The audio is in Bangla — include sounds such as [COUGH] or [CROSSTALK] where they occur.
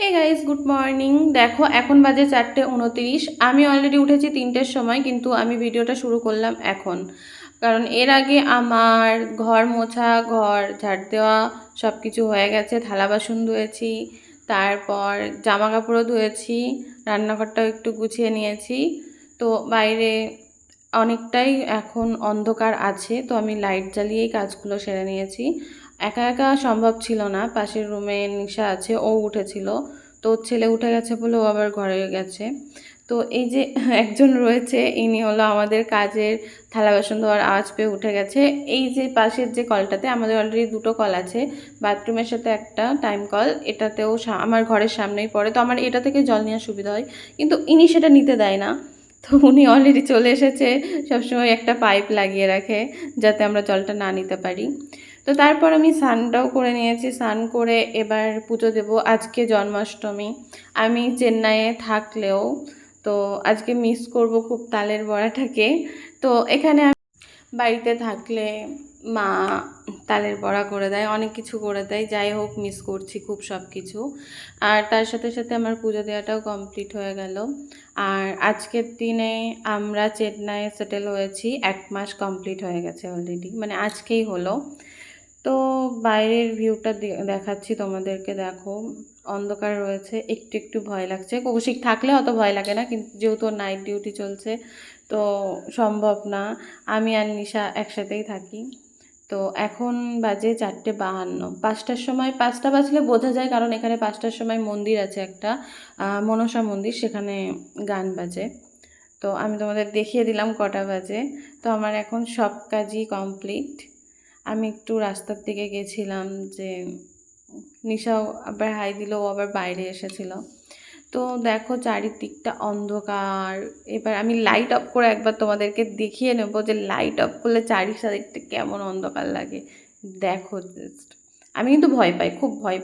হে গাইস গুড মর্নিং দেখো, এখন বাজে চারটে উনতিরিশ। আমি অলরেডি উঠেছি তিনটের সময়, কিন্তু আমি ভিডিওটা শুরু করলাম এখন। কারণ এর আগে আমার ঘর মোছা, ঘর ঝাড় দেওয়া সব কিছু হয়ে গেছে, থালা বাসন ধুয়েছি, তারপর জামা কাপড়ও ধুয়েছি, রান্নাঘরটাও একটু গুছিয়ে নিয়েছি। তো বাইরে অনেকটাই এখন অন্ধকার আছে, তো আমি লাইট জ্বালিয়েই কাজগুলো সেরে নিয়েছি। একা একা সম্ভব ছিল না। পাশের রুমে নিশা আছে, ও উঠেছিল। তো ছেলে উঠে গেছে বলে ও আবার ঘরে গেছে। তো এই যে [LAUGHS] একজন রয়েছে, ইনি হলো আমাদের কাজের থালা বাসন ধোয়ার আওয়াজ পেয়ে উঠে গেছে। এই যে পাশের যে কলটাতে আমাদের অলরেডি দুটো কল আছে বাথরুমের সাথে একটা টাইম কল এটাতেও আমার ঘরের সামনেই পড়ে। তো আমার এটা থেকে জল নেওয়ার সুবিধা হয়। কিন্তু ইনি সেটা নিতে দেয় না। তো উনি অলরেডি চলে এসেছে, সবসময় একটা পাইপ লাগিয়ে রাখে যাতে আমরা জলটা না নিতে পারি। তো তারপর আমি স্নানটাও করে নিয়েছি, স্নান করে এবার পুজো দেব আজকে জন্মাষ্টমী। আমি চেন্নাইয়ে থাকলেও তো আজকে মিস করব খুব তালের বড়াটাকে। তো এখানে বাড়িতে থাকলে মা তালের বড়া করে দেয়, অনেক কিছু করে দেয়। যাই হোক মিস করছি খুব সব কিছু আর তার সাথে সাথে আমার পুজো দেওয়াটাও কমপ্লিট হয়ে গেল। আর আজকের দিনে আমরা চেন্নাইয়ে সেটেল হয়েছি। এক মাস কমপ্লিট হয়ে গেছে অলরেডি মানে আজকেই হলো। তো বাইরের ভিউটা দেখাচ্ছি তোমাদেরকে, দেখো। অন্ধকার রয়েছে, একটু একটু ভয় লাগছে। কৌশিক থাকলে অত ভয় লাগে না, কিন্তু যেহেতু নাইট ডিউটি চলছে, তো সম্ভব না। আমি আর নিশা একসাথেই থাকি। তো এখন বাজে চারটে বাহান্ন। পাঁচটার সময়, পাঁচটা বাজলে বোঝা যায়, কারণ এখানে পাঁচটার সময় মন্দির আছে একটা মনসা মন্দির, সেখানে গান বাজে। তো আমি তোমাদের দেখিয়ে দিলাম কটা বাজে। তো আমার এখন সব কাজই কমপ্লিট আমি একটু রাস্তার দিকে গেছিলাম যে নিশাও আবার হাই দিল, ও আবার বাইরে এসেছিল। তো দেখো চারিদিকটা অন্ধকার। এবার আমি লাইট অফ করে একবার তোমাদেরকে দেখিয়ে নেব যে লাইট অফ করলে চারি সাদিকটা কেমন অন্ধকার লাগে। দেখো জাস্ট আমি কিন্তু ভয় পাই, খুব ভয়